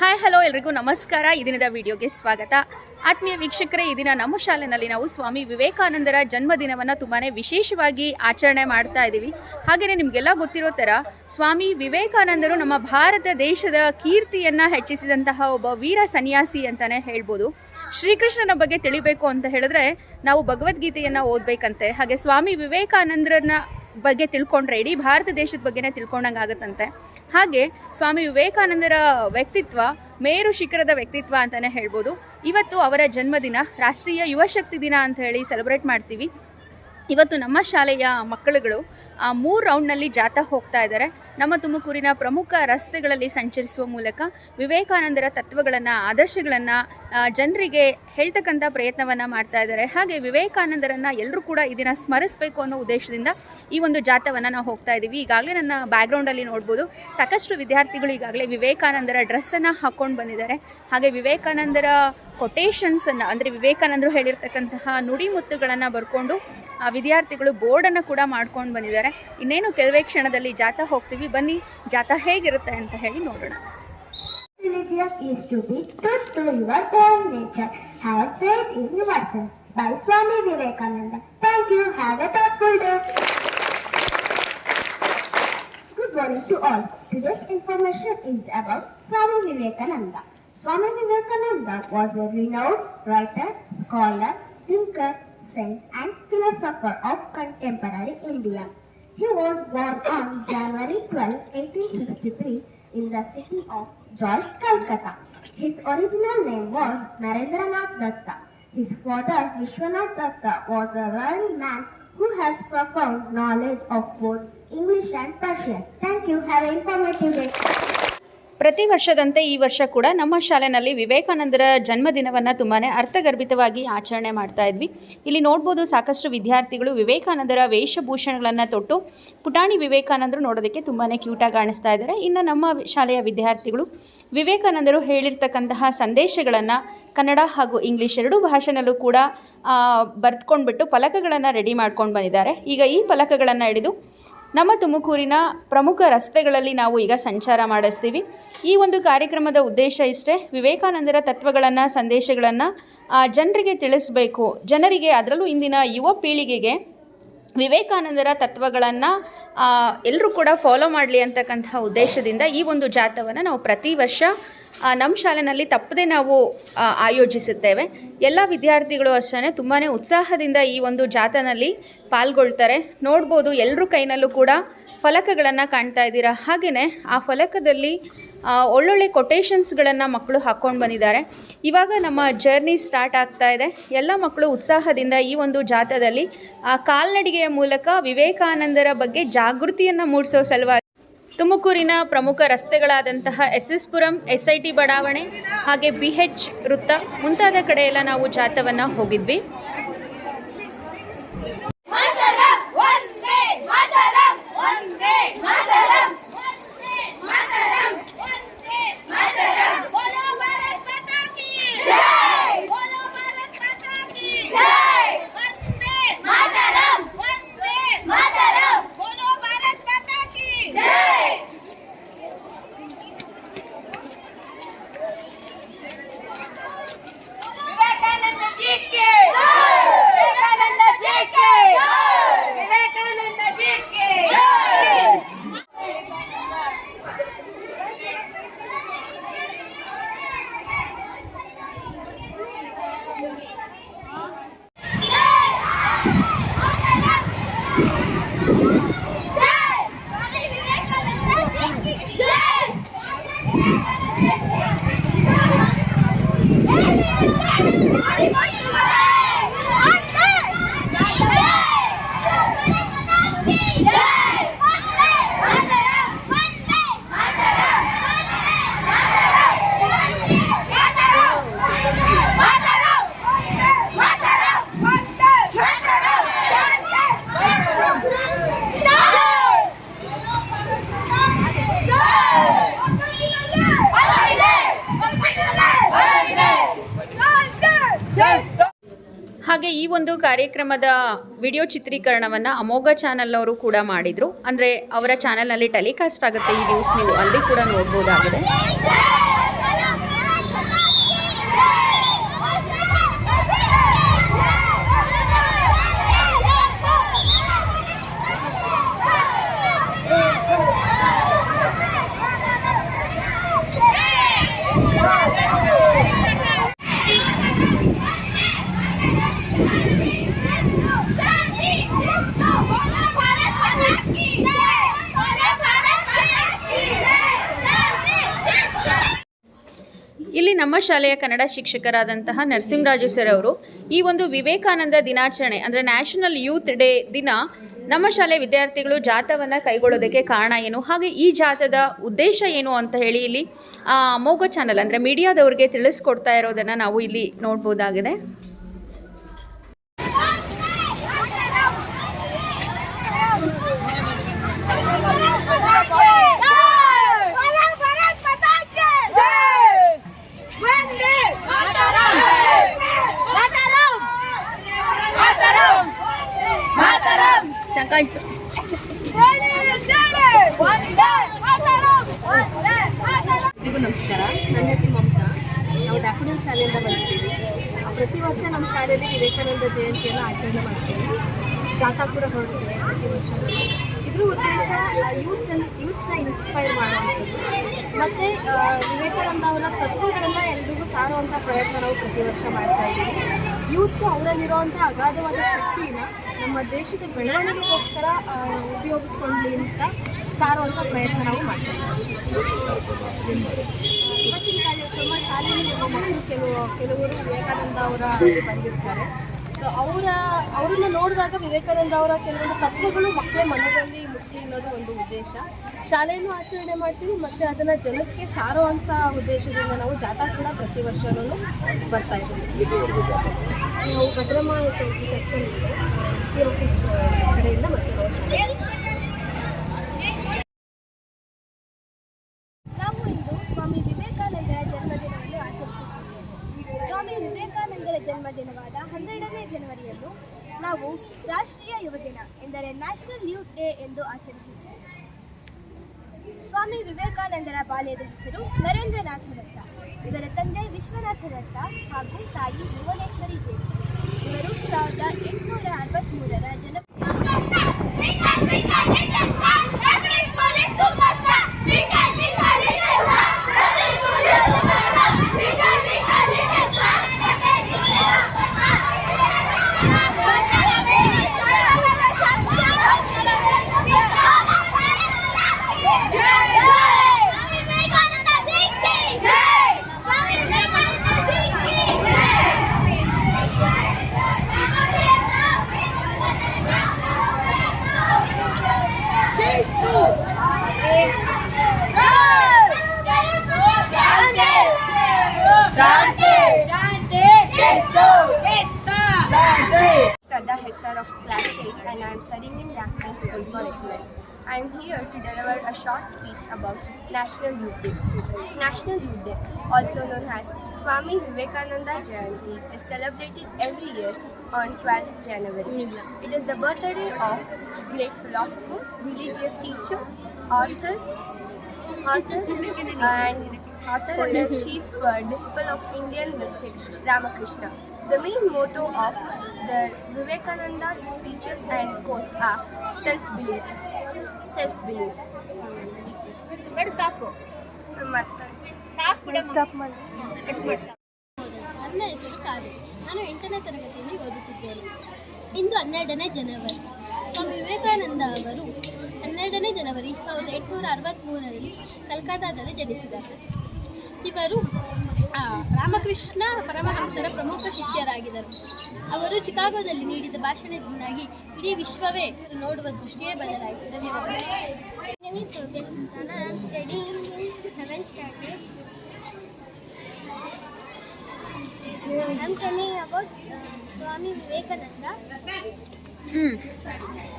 Hi, hello, ಎಲ್ರಿಗೂ ನಮಸ್ಕಾರ. ಈ ದಿನದ ವಿಡಿಯೋಗೆ ಸ್ವಾಗತ. ಆತ್ಮೀಯ ವೀಕ್ಷಕರೇ, ಈ ದಿನ ನಮ್ಮ ಶಾಲೆಯಲ್ಲಿ ನಾವು ಸ್ವಾಮಿ ವಿವೇಕಾನಂದರ ಜನ್ಮದಿನವನ್ನು ತುಂಬಾ ವಿಶೇಷವಾಗಿ ಆಚರಣೆ ಮಾಡ್ತಾ ಇದ್ದೀವಿ. ಹಾಗೆಯೇ ನಿಮಗೆಲ್ಲ ಗೊತ್ತಿರೋ ಥರ, ಸ್ವಾಮಿ ವಿವೇಕಾನಂದರು ನಮ್ಮ ಭಾರತ ದೇಶದ ಕೀರ್ತಿಯನ್ನು ಹೆಚ್ಚಿಸಿದಂತಹ ಒಬ್ಬ ವೀರ ಸನ್ಯಾಸಿ ಅಂತಲೇ ಹೇಳ್ಬೋದು. ಶ್ರೀಕೃಷ್ಣನ ಬಗ್ಗೆ ತಿಳಿಬೇಕು ಅಂತ ಹೇಳಿದ್ರೆ, ನಾವು ಭಗವದ್ಗೀತೆಯನ್ನು ಓದಬೇಕಂತೆ. ಹಾಗೆ ಸ್ವಾಮಿ ವಿವೇಕಾನಂದರನ್ನ ಬಗ್ಗೆ ತಿಳ್ಕೊಂಡ್ರೆ ಇಡೀ ಭಾರತ ದೇಶದ ಬಗ್ಗೆನೇ ತಿಳ್ಕೊಂಡಂಗೆ ಆಗುತ್ತಂತೆ. ಹಾಗೆ ಸ್ವಾಮಿ ವಿವೇಕಾನಂದರ ವ್ಯಕ್ತಿತ್ವ ಮೇರು ಶಿಖರದ ವ್ಯಕ್ತಿತ್ವ ಅಂತಲೇ ಹೇಳ್ಬೋದು. ಇವತ್ತು ಅವರ ಜನ್ಮದಿನ ರಾಷ್ಟ್ರೀಯ ಯುವಶಕ್ತಿ ದಿನ ಅಂತ ಹೇಳಿ ಸೆಲೆಬ್ರೇಟ್ ಮಾಡ್ತೀವಿ. ಇವತ್ತು ನಮ್ಮ ಶಾಲೆಯ ಮಕ್ಕಳುಗಳು ಆ, ಮೂರು ರೌಂಡ್ನಲ್ಲಿ ಜಾಥಾ ಹೋಗ್ತಾ ಇದ್ದಾರೆ ನಮ್ಮ ತುಮಕೂರಿನ ಪ್ರಮುಖ ರಸ್ತೆಗಳಲ್ಲಿ ಸಂಚರಿಸುವ ಮೂಲಕ ವಿವೇಕಾನಂದರ ತತ್ವಗಳನ್ನು ಆದರ್ಶಗಳನ್ನು ಜನರಿಗೆ ಹೇಳ್ತಕ್ಕಂಥ ಪ್ರಯತ್ನವನ್ನು ಮಾಡ್ತಾ ಇದ್ದಾರೆ. ಹಾಗೆ ವಿವೇಕಾನಂದರನ್ನು ಎಲ್ಲರೂ ಕೂಡ ಈ ದಿನ ಸ್ಮರಿಸಬೇಕು ಅನ್ನೋ ಉದ್ದೇಶದಿಂದ ಈ ಒಂದು ಜಾಥವನ್ನು ನಾವು ಹೋಗ್ತಾ ಇದ್ದೀವಿ ಈಗಾಗಲೇ ನನ್ನ ಬ್ಯಾಕ್ಗ್ರೌಂಡಲ್ಲಿ ನೋಡ್ಬೋದು. ಸಾಕಷ್ಟು ವಿದ್ಯಾರ್ಥಿಗಳು ಈಗಾಗಲೇ ವಿವೇಕಾನಂದರ ಡ್ರೆಸ್ಸನ್ನು ಹಾಕ್ಕೊಂಡು ಬಂದಿದ್ದಾರೆ. ಹಾಗೆ ವಿವೇಕಾನಂದರ ಕೊಟೇಶನ್ಸನ್ನು ಅಂದರೆ ವಿವೇಕಾನಂದರು ಹೇಳಿರ್ತಕ್ಕಂತಹ ನುಡಿಮುತ್ತುಗಳನ್ನು ಬರ್ಕೊಂಡು ವಿದ್ಯಾರ್ಥಿಗಳು ಬೋರ್ಡನ್ನು ಕೂಡ ಮಾಡ್ಕೊಂಡು ಬಂದಿದ್ದಾರೆ. ಇನ್ನೇನು ಕೆಲವೇ ಕ್ಷಣದಲ್ಲಿ ಜಾಥಾ ಹೋಗ್ತೀವಿ. ಬನ್ನಿ ಜಾಥಾ ಹೇಗಿರುತ್ತೆ ಅಂತ ಹೇಳಿ ನೋಡೋಣ. Religious is to be true to your own nature. Have faith in yourself. By Swami Vivekananda. Thank you. Have a thoughtful day. Good morning to all. Today's information is about Swami Vivekananda. Swami Vivekananda was a renowned writer, scholar, thinker, saint and philosopher of contemporary India. He was born on January 12, 1863 in the city of George, Calcutta. His original name was Narendranath Datta. His father, Vishwanath Datta, was a learned man who has profound knowledge of both English and Persian. Thank you. Have an informative day. ಪ್ರತಿ ವರ್ಷದಂತೆ ಈ ವರ್ಷ ಕೂಡ ನಮ್ಮ ಶಾಲೆಯಲ್ಲಿ ವಿವೇಕಾನಂದರ ಜನ್ಮದಿನವನ್ನು ತುಂಬಾ ಅರ್ಥಗರ್ಭಿತವಾಗಿ ಆಚರಣೆ ಮಾಡ್ತಾ ಇದ್ವಿ. ಇಲ್ಲಿ ನೋಡ್ಬೋದು ಸಾಕಷ್ಟು ವಿದ್ಯಾರ್ಥಿಗಳು ವಿವೇಕಾನಂದರ ವೇಷಭೂಷಣಗಳನ್ನು ತೊಟ್ಟು ಪುಟಾಣಿ ವಿವೇಕಾನಂದರು ನೋಡೋದಕ್ಕೆ ತುಂಬಾ ಕ್ಯೂಟಾಗಿ ಕಾಣಿಸ್ತಾ ಇದ್ದಾರೆ. ಇನ್ನು ನಮ್ಮ ಶಾಲೆಯ ವಿದ್ಯಾರ್ಥಿಗಳು ವಿವೇಕಾನಂದರು ಹೇಳಿರ್ತಕ್ಕಂತಹ ಸಂದೇಶಗಳನ್ನು ಕನ್ನಡ ಹಾಗೂ ಇಂಗ್ಲೀಷ್ ಎರಡೂ ಭಾಷೆನಲ್ಲೂ ಕೂಡ ಬರೆದುಕೊಂಡ್ಬಿಟ್ಟು ಫಲಕಗಳನ್ನು ರೆಡಿ ಮಾಡ್ಕೊಂಡು ಬಂದಿದ್ದಾರೆ. ಈಗ ಈ ಫಲಕಗಳನ್ನು ಹಿಡಿದು ನಮ್ಮ ತುಮಕೂರಿನ ಪ್ರಮುಖ ರಸ್ತೆಗಳಲ್ಲಿ ನಾವು ಈಗ ಸಂಚಾರ ಮಾಡಿಸ್ತೀವಿ. ಈ ಒಂದು ಕಾರ್ಯಕ್ರಮದ ಉದ್ದೇಶ ಇಷ್ಟೇ. ವಿವೇಕಾನಂದರ ತತ್ವಗಳನ್ನು, ಸಂದೇಶಗಳನ್ನು ಜನರಿಗೆ ತಿಳಿಸಬೇಕು. ಜನರಿಗೆ ಅದರಲ್ಲೂ ಇಂದಿನ ಯುವ ಪೀಳಿಗೆಗೆ ವಿವೇಕಾನಂದರ ತತ್ವಗಳನ್ನು ಎಲ್ಲರೂ ಕೂಡ ಫಾಲೋ ಮಾಡಲಿ ಅಂತಕ್ಕಂತಹ ಉದ್ದೇಶದಿಂದ ಈ ಒಂದು ಜಾಥವನ್ನು ನಾವು ಪ್ರತಿ ವರ್ಷ ನಮ್ಮ ಶಾಲೆಯಲ್ಲಿ ತಪ್ಪದೇ ನಾವು ಆಯೋಜಿಸುತ್ತೇವೆ. ಎಲ್ಲ ವಿದ್ಯಾರ್ಥಿಗಳು ಅಷ್ಟೇ ತುಂಬಾ ಉತ್ಸಾಹದಿಂದ ಈ ಒಂದು ಜಾಥಾನಲ್ಲಿ ಪಾಲ್ಗೊಳ್ತಾರೆ. ನೋಡ್ಬೋದು ಎಲ್ಲರ ಕೈನಲ್ಲೂ ಕೂಡ ಫಲಕಗಳನ್ನು ಕಾಣ್ತಾ ಇದ್ದೀರಾ. ಹಾಗೆಯೇ ಆ ಫಲಕದಲ್ಲಿ ಒಳ್ಳೊಳ್ಳೆ ಕೊಟೇಶನ್ಸ್ಗಳನ್ನು ಮಕ್ಕಳು ಹಾಕ್ಕೊಂಡು ಬಂದಿದ್ದಾರೆ. ಇವಾಗ ನಮ್ಮ ಜರ್ನಿ ಸ್ಟಾರ್ಟ್ ಆಗ್ತಾ ಇದೆ. ಎಲ್ಲ ಮಕ್ಕಳು ಉತ್ಸಾಹದಿಂದ ಈ ಒಂದು ಜಾಥಾದಲ್ಲಿ ಕಾಲ್ನಡಿಗೆಯ ಮೂಲಕ ವಿವೇಕಾನಂದರ ಬಗ್ಗೆ ಜಾಗೃತಿಯನ್ನು ಮೂಡಿಸೋ ಸಲುವಾಗಿ ತುಮಕೂರಿನ ಪ್ರಮುಖ ರಸ್ತೆಗಳಾದಂತಹ S S Puram S I T ಬಡಾವಣೆ ಹಾಗೆ ಬಿ ಎಚ್ ವೃತ್ತ ಮುಂತಾದ ಕಡೆಯೆಲ್ಲ ನಾವು ಜಾಥವನ್ನು ಹೋಗಿದ್ವಿ. ವಂದೇ Everybody! ಒಂದು ಕಾರ್ಯಕ್ರಮದ ವಿಡಿಯೋ ಚಿತ್ರೀಕರಣವನ್ನ ಅಮೋಘ ಚಾನೆಲ್ ಅವರು ಕೂಡ ಮಾಡಿದ್ರು. ಅಂದ್ರೆ ಅವರ ಚಾನಲ್ನಲ್ಲಿ ಟೆಲಿಕಾಸ್ಟ್ ಆಗುತ್ತೆ ಈ ನ್ಯೂಸ್ ನೀವು ಅಲ್ಲಿ ಕೂಡ ನೋಡ್ಬೋದಾಗಿದೆ. ಇಲ್ಲಿ ನಮ್ಮ ಶಾಲೆಯ ಕನ್ನಡ ಶಿಕ್ಷಕರಾದಂತಹ ನರಸಿಂಹರಾಜು ಸರ್ ಅವರು ಈ ಒಂದು ವಿವೇಕಾನಂದ ದಿನಾಚರಣೆ, ಅಂದರೆ ನ್ಯಾಷನಲ್ ಯೂತ್ ಡೇ ದಿನ ನಮ್ಮ ಶಾಲೆ ವಿದ್ಯಾರ್ಥಿಗಳು ಜಾಥವನ್ನು ಕೈಗೊಳ್ಳೋದಕ್ಕೆ ಕಾರಣ ಏನು, ಹಾಗೆ ಈ ಜಾಥದ ಉದ್ದೇಶ ಏನು ಅಂತ ಹೇಳಿ ಇಲ್ಲಿ ಅಮೋಘ ಚಾನಲ್ ಅಂದರೆ ಮೀಡಿಯಾದವ್ರಿಗೆ ತಿಳಿಸ್ಕೊಡ್ತಾ ಇರೋದನ್ನು ನಾವು ಇಲ್ಲಿ ನೋಡ್ಬೋದಾಗಿದೆ. ಎಲ್ರಿಗೂ ನಮಸ್ಕಾರ. ನನ್ನ ಹೆಸರು ಮಮತಾ. ನಾವು ಡ್ಯಾಫೋಡಿಲ್ ಶಾಲೆಯಿಂದ ಬಂದಿದ್ದೀವಿ. ಪ್ರತಿ ವರ್ಷ ನಮ್ಮ ಶಾಲೆಯಲ್ಲಿ ವಿವೇಕಾನಂದ ಜಯಂತಿಯನ್ನು ಆಚರಣೆ ಮಾಡ್ತೀವಿ. ಜಾಥಾ ಕೂಡ ಹೊರಡ್ತೀವಿ ಪ್ರತಿ ವರ್ಷ. ಇದ್ರ ಉದ್ದೇಶ ಯೂತ್ಸ್ ಯೂತ್ಸ್ನ ಇನ್ಸ್ಪೈರ್ ಮಾಡುವಂಥದ್ದು. ಮತ್ತು ವಿವೇಕಾನಂದ ಅವರ ತತ್ವಗಳನ್ನು ಎಲ್ರಿಗೂ ಸಾರುವಂಥ ಪ್ರಯತ್ನ ನಾವು ಪ್ರತಿ ವರ್ಷ ಮಾಡ್ತಾ ಇದ್ದೀವಿ. ಯೂತ್ಸು ಅವರಲ್ಲಿರುವಂಥ ಅಗಾಧವಾದ ಶಕ್ತಿನ ನಮ್ಮ ದೇಶದ ಬೆಳವಣಿಗೆಗೋಸ್ಕರ ಉಪಯೋಗಿಸ್ಕೊಳ್ಳಿ ಅಂತ ಸಾರುವಂಥ ಪ್ರಯತ್ನ ನಾವು ಮಾಡ್ತೀವಿ. ಇವತ್ತಿನ ಕಾರ್ಯಕ್ರಮ ಶಾಲೆಯಲ್ಲಿ ನಮ್ಮ ಮಕ್ಕಳು ಕೆಲವು, ಕೆಲವರು ವಿವೇಕಾನಂದ ಅವರ ಅಲ್ಲಿ ಬಂದಿರ್ತಾರೆ. ಸೊ ಅವರ, ಅವರನ್ನು ನೋಡಿದಾಗ ವಿವೇಕಾನಂದ ಅವರ ಕೆಲವೊಂದು ತತ್ವಗಳು ಮಕ್ಕಳ ಮನದಲ್ಲಿ ಮುಕ್ತಿ ಅನ್ನೋದು ಒಂದು ಉದ್ದೇಶ. ಶಾಲೆಯನ್ನು ಆಚರಣೆ ಮಾಡ್ತೀವಿ, ಮತ್ತು ಅದನ್ನು ಜನಕ್ಕೆ ಸಾರುವಂಥ ಉದ್ದೇಶದಿಂದ ನಾವು ಜಾಥಾ ಕೂಡ ಪ್ರತಿ ವರ್ಷವೂ ಬರ್ತಾ ಇದ್ದೀವಿ. ನಾವು ಭದ್ರಮ್ಮ ಸೆಕ್ಷನ್ ಇದೆ. ನಾವು ಇಂದು ಸ್ವಾಮಿ ವಿವೇಕಾನಂದರ ಜನ್ಮದಿನವನ್ನು ಆಚರಿಸುತ್ತೇವೆ ಸ್ವಾಮಿ ವಿವೇಕಾನಂದರ ಜನ್ಮದಿನವಾದ ಹನ್ನೆರಡನೇ ಜನವರಿಯನ್ನು ನಾವು ರಾಷ್ಟ್ರೀಯ ಯುವ ದಿನ ಎಂದರೆ ನ್ಯಾಷನಲ್ ಯೂತ್ ಡೇ ಎಂದು ಆಚರಿಸುತ್ತೇವೆ. ಸ್ವಾಮಿ ವಿವೇಕಾನಂದರ ಬಾಲ್ಯದ ಹೆಸರು ನರೇಂದ್ರನಾಥ ದತ್ತ. ಇವರ ತಂದೆ ವಿಶ್ವನಾಥ ದತ್ತ ಹಾಗೂ ತಾಯಿ ಭುವನೇಶ್ವರಿ ದೇವಿ. ಇವರು ಸಾವಿರದ ಎಂಟುನೂರ ಅರವತ್ತ್ಮೂರರ ಜನ here to deliver a short speech about National Youth Day. National Youth Day, also known as Swami Vivekananda Jayanti, is celebrated every year on 12th January. It is the birthday of great philosopher, religious teacher, author, author and author and chief uh, disciple of Indian mystic Ramakrishna. The main motto of the Vivekananda speeches and quotes are self-belief. Self-belief. ಬೇಡ ಸಾಕು. ಮತ್ತೆ ನನ್ನ ಹೆಸರು ಕಾವ್ಯ. ನಾನು ಎಂಟನೇ ತರಗತಿಯಲ್ಲಿ ಓದುತ್ತಿದ್ದೇನೆ. ಇಂದು ಹನ್ನೆರಡನೇ ಜನವರಿ. ಸ್ವಾಮಿ ವಿವೇಕಾನಂದ ಅವರು ಹನ್ನೆರಡನೇ ಜನವರಿ ಸಾವಿರದ ಎಂಟುನೂರ ಅರವತ್ತ್ಮೂರರಲ್ಲಿ ಕಲ್ಕತ್ತಾದಲ್ಲಿ ಜನಿಸಿದರು. ಇವರು ರಾಮಕೃಷ್ಣ ಪರಮಹಂಸರ ಪ್ರಮುಖ ಶಿಷ್ಯರಾಗಿದ್ದರು. ಅವರು ಚಿಕಾಗೋದಲ್ಲಿ ನೀಡಿದ ಭಾಷಣದಿಂದಾಗಿ ಇಡೀ ವಿಶ್ವವೇ ನೋಡುವ ದೃಷ್ಟಿಯೇ ಬದಲಾಯಿತು. ಧನ್ಯವಾದ ಸ್ವಾಮಿ ವಿವೇಕಾನಂದ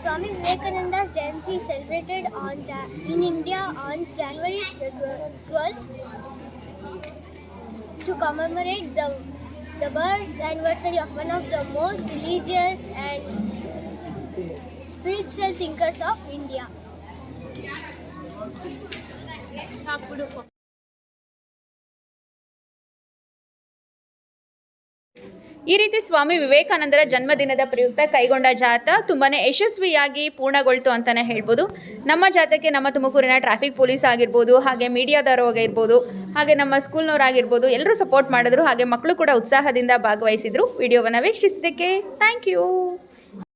ಸ್ವಾಮಿ ವಿವೇಕಾನಂದ ಜಯಂತಿ ಸೆಲೆಬ್ರೇಟೆಡ್ ಆನ್ ಜಾ in India on January twelfth to commemorate the the birth anniversary of one of the most religious and spiritual thinkers of India. ಈ ರೀತಿ ಸ್ವಾಮಿ ವಿವೇಕಾನಂದರ ಜನ್ಮದಿನದ ಪ್ರಯುಕ್ತ ಕೈಗೊಂಡ ಜಾಥಾ ತುಂಬಾ ಯಶಸ್ವಿಯಾಗಿ ಪೂರ್ಣಗೊಳ್ತು ಅಂತಲೇ ಹೇಳ್ಬೋದು. ನಮ್ಮ ಜಾಥಾಕ್ಕೆ ನಮ್ಮ ತುಮಕೂರಿನ ಟ್ರಾಫಿಕ್ ಪೊಲೀಸ್ ಆಗಿರ್ಬೋದು, ಹಾಗೆ ಮೀಡಿಯಾದವರು ಆಗಿರ್ಬೋದು, ಹಾಗೆ ನಮ್ಮ ಸ್ಕೂಲ್ನವರಾಗಿರ್ಬೋದು ಎಲ್ಲರೂ ಸಪೋರ್ಟ್ ಮಾಡಿದ್ರು, ಹಾಗೆ ಮಕ್ಕಳು ಕೂಡ ಉತ್ಸಾಹದಿಂದ ಭಾಗವಹಿಸಿದ್ರು. ವಿಡಿಯೋವನ್ನು ವೀಕ್ಷಿಸಿದ್ದಕ್ಕೆ ಥ್ಯಾಂಕ್ ಯು.